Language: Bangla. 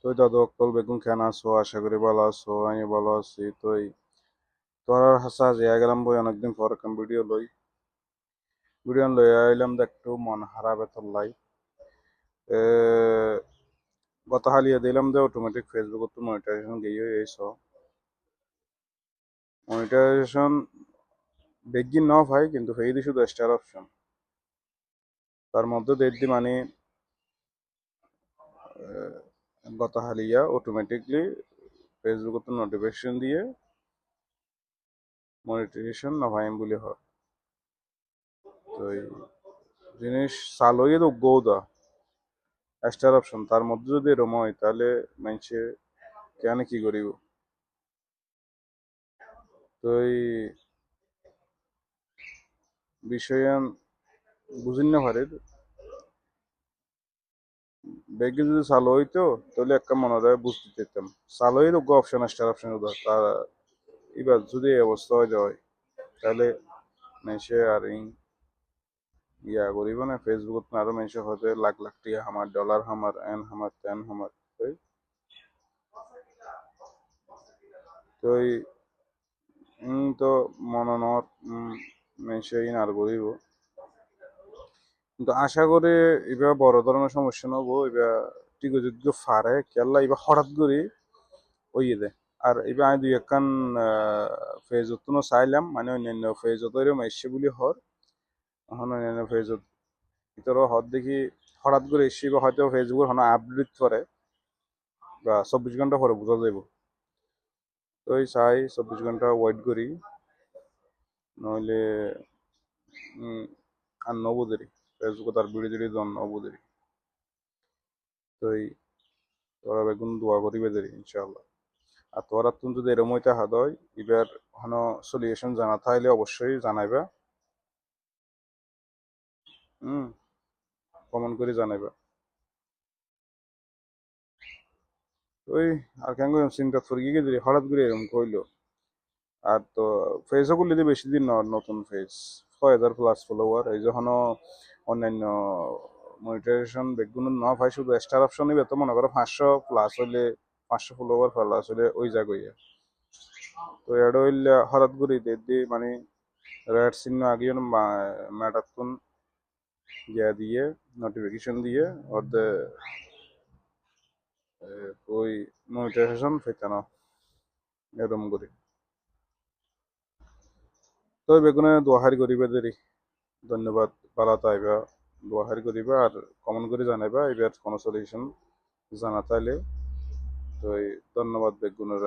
তুই দাদু অক্কল বেগুন খেয়ে আছো, আশা করি ভালো আছো, আমি ভালো আছি। তুই, তোর হাসা যে গেলাম বই, অনেকদিন পর একটা ভিডিও লই। ভিডিও লই আইলাম একটু, মন হারাবে তোর লাই। গত হালিয়ে দিলাম দে অটোমেটিক ফেসবুক তো মনিটাইজেশন গিয়ে এইস মনিটাইজেশন বেগিন ন ভাই, কিন্তু ফেই দি শুধু স্টার অপশন তার মধ্যে দেখদি মানে আহ, গত হালিয়া অটোমেটিকলি ফেসবুক তো নোটিফিকেশন দিয়ে মনিটাইজেশন না ভাই বলি হয়। তো এই জিনিস চালু হয়ে তো গৌদা। স্টার অপশন তার মধ্যে যদি এরম হয় তাহলে মানুষে কেন কি করিব? তো এই বিষয়ে বুঝিন না পারে ব্যাগে যদি চালু হইতো, তাহলে একটা মনে হয় বুঝতে যেতাম চালু তো অপশন স্টার অপশন তার এবার যদি এই অবস্থা হয়ে যায়, তাহলে মানুষে আর ইয়া করিব না ফেসবুকত আরও মানুষে হতে লাখ লাখ টিয়া আমার ডলার আমার এন আমার তেন ওই তো তো মননত মানুষে ইন আর করিব। কিন্তু আশা করি এবার বড় ধরনের সমস্যা নব, এবার টিকযোগ্য ফারে কেলা এবার হঠাৎ করে ওইয়ে দে আর এবার আমি দুই একখান ফেজত তো চাইলাম মানে অন্যান্য ফেজত এরকম এসছে বলি হর, এখন অন্যান্য ফেজত ভিতরে হত দেখি হঠাৎ করে এসছে বা হয়তো ফেসবুকের হন আপডেট করে, বা চব্বিশ ঘণ্টা পরে বোঝা যাব তো এই চাই চব্বিশ ঘণ্টা ওয়েট করি, নইলে আর নবো তার ভিডিও টিডিও দন নবো দেরি তো এই তোরা বেগুন দোয়া করিবে দেরি, ইনশাআল্লাহ। আর তোরা তুমি যদি এরম হইতে হাত হয়, এবার হন সলিউশন জানা থাকলে অবশ্যই জানাইবা। হুম, কমন করে জানাইবা। ওই আর কেন চিন্তা করি গিয়ে দিলি হঠাৎ করে এরকম কইলো। আর তো ফেসও করলে বেশি দিন নতুন ফেস ছয় হাজার প্লাস ফলোয়ার এই যখন অন্যান্য মনিটাইজেশন বেগুন ন ভাই, শুধু স্টার অপশন নিবে তো মনে করো পাঁচশো প্লাস হইলে পাঁচশো ফলোয়ার প্লাস হইলে ওই জায়গায় তো এটা হইলে হঠাৎ করে দেখি মানে রেড চিহ্ন আগে ম্যাটাতুন ইয়া দিয়ে নোটিফিকেশন দিয়ে ওদের ওই মনিটাইজেশন ফেতানো এরকম করি। তো বেগুনে দোয়াহারি করিবে দেরি। ধন্যবাদ, পালা আইবা দোয়াহারি করিবা আর কমন করে জানাইবা এবার কোনো সলিউশন জানা তাইলে তো ধন্যবাদ বেগুনের